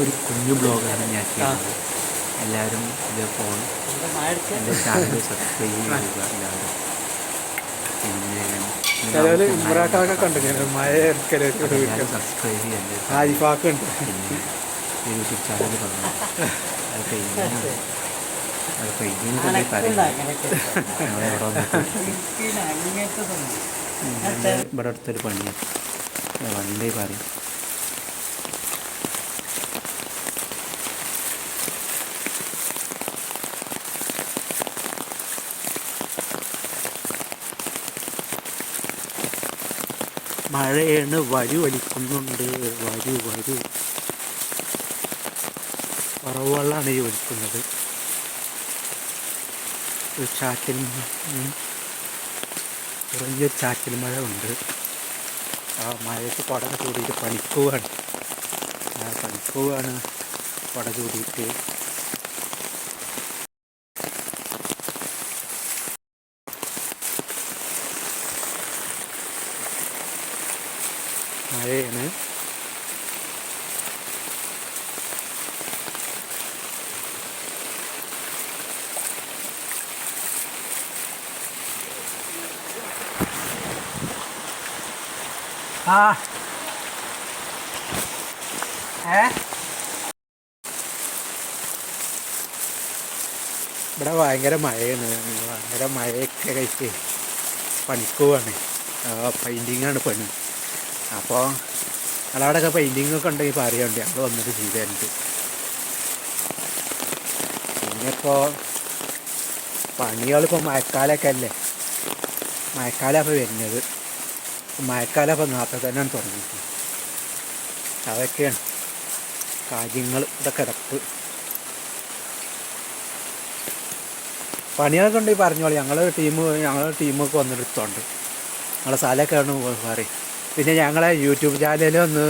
ഒരു കുഞ്ഞു ബ്ലോഗാണ് ഞാൻ ചെയ്യുന്നത്. എല്ലാവരും ഇത് ഫോൺ എന്റെ ചാനൽ സബ്സ്ക്രൈബ് ചെയ്യുക എല്ലാവരും. പിന്നെ ചിലവര് കണ്ടു മഴ സബ്സ്ക്രൈബ് ചെയ്യല്ലേ? ആരിഫാക്ക് ഉണ്ട്. പിന്നെ യൂട്യൂബ് ചാനൽ പറഞ്ഞു അത് പെയിന്റിങ് അത്. പെയിന്റിങ് തന്നെ പറയുന്നത് ഞങ്ങളെവിടെ ഇവിടെ അടുത്തൊരു പണിയാണ് വണ്ടി പറയും മഴയാണ് വഴി വലിക്കുന്നുണ്ട് വരു വരു. ഉറവുവെള്ളമാണ് ഈ വലിക്കുന്നത്. ഒരു ചാറ്റൽ കുറഞ്ഞ ചാറ്റൽ മഴ ഉണ്ട്. ആ മഴയ്ക്ക് കുട ചൂടിയിട്ട് പണിക്കുവാണ്. പണിക്കുവാണ് പട ചൂടിയിട്ട് മഴയാണ്. ആ ഏ ഇവിടെ ഭയങ്കര മഴയാണ്. ഭയങ്കര മഴയൊക്കെ കഴിച്ച് പണിക്കുവാണ് പെയിന്റിങ്ങാണ് പണി. അപ്പോൾ നിങ്ങളവിടെയൊക്കെ പെയിന്റിങ് ഒക്കെ ഉണ്ടെങ്കിൽ അറിയാണ്ട് ഞങ്ങൾ വന്നിട്ട് ചെയ്ത് തരുന്നുണ്ട് പിന്നെ ഇപ്പോൾ പണികളിപ്പോൾ മഴക്കാലമൊക്കെ അല്ലേ? മഴക്കാലം അപ്പോൾ വരുന്നത്. മഴക്കാലം അപ്പോൾ നാട്ടിൽ തന്നെയാണ് തുടങ്ങിയിട്ട് അതൊക്കെയാണ് കാര്യങ്ങൾ ഇതൊക്കെ കിടപ്പ്. പണികളൊക്കെ ഉണ്ടെങ്കിൽ പറഞ്ഞോളൂ ഞങ്ങൾ ടീം ഞങ്ങളുടെ ടീമൊക്കെ വന്നെടുത്തോണ്ട് ഞങ്ങളുടെ സ്ഥലമൊക്കെ ആണ് പറയും പിന്നെ ഞങ്ങളെ യൂട്യൂബ് ചാനലിൽ ഒന്ന്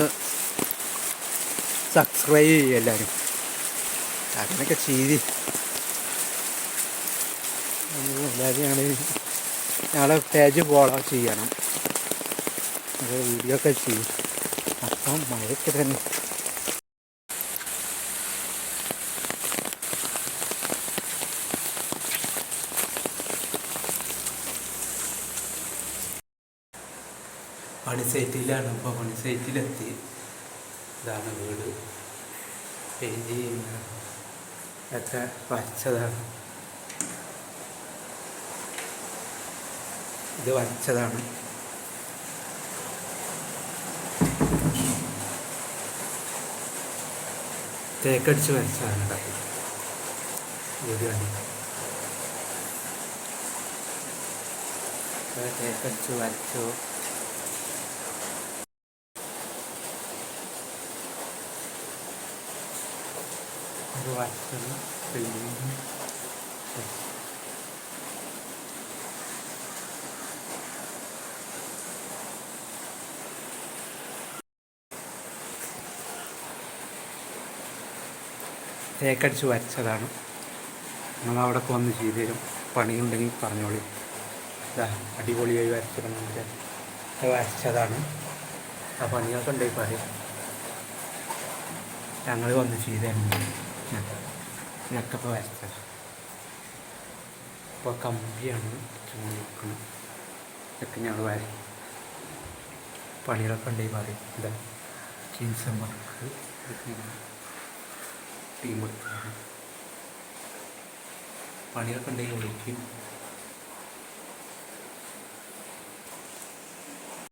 സബ്സ്ക്രൈബ് ചെയ്യും എല്ലാവരും. അങ്ങനെയൊക്കെ ചെയ്തി. എല്ലാവരും ഞങ്ങൾ ഞങ്ങളെ പേജ് ഫോളോ ചെയ്യണം. വീഡിയോ ഒക്കെ ചെയ്യും. അപ്പം മഴയ്ക്ക് തന്നെ. പണി സൈറ്റിലാണ്. ഇപ്പോൾ പണി സൈറ്റിലെത്തി. ഇതാണ് വീട്. പെയിന്റ് ചെയ്യുന്ന ഒക്കെ വരച്ചതാണ്. ഇത് വരച്ചതാണ്. തേക്കടിച്ച് വരച്ചതാണ് ഉണ്ടാക്കി വീട് തേക്കടിച്ച് വരച്ചു. ഒരു പെയിന്റിങ് തേക്കടിച്ച് വരച്ചതാണ്. അവിടെ വന്ന് ചെയ്തു തരും പണിയുണ്ടെങ്കിൽ പറഞ്ഞോളി. അടിപൊളിയായി വരച്ചിരുന്നത് വരച്ചതാണ്. ആ പണികളൊക്കെ ഉണ്ടെങ്കിൽ പറയും. ഞങ്ങൾ വന്ന് ചെയ്തു തരുന്നുണ്ട് ഇതൊക്കെ ഇപ്പോൾ വരച്ചത് ഇപ്പോൾ കമ്പിയാണ് നോക്കണം ഇതൊക്കെ ഞങ്ങൾ വര പണികളൊക്കെ ഉണ്ടെങ്കിൽ പറയും. എന്താ? ജീൻസ് വർക്ക് ടീം എടുത്താണ് പണികളൊക്കെ ഉണ്ടെങ്കിൽ വിളിക്കും.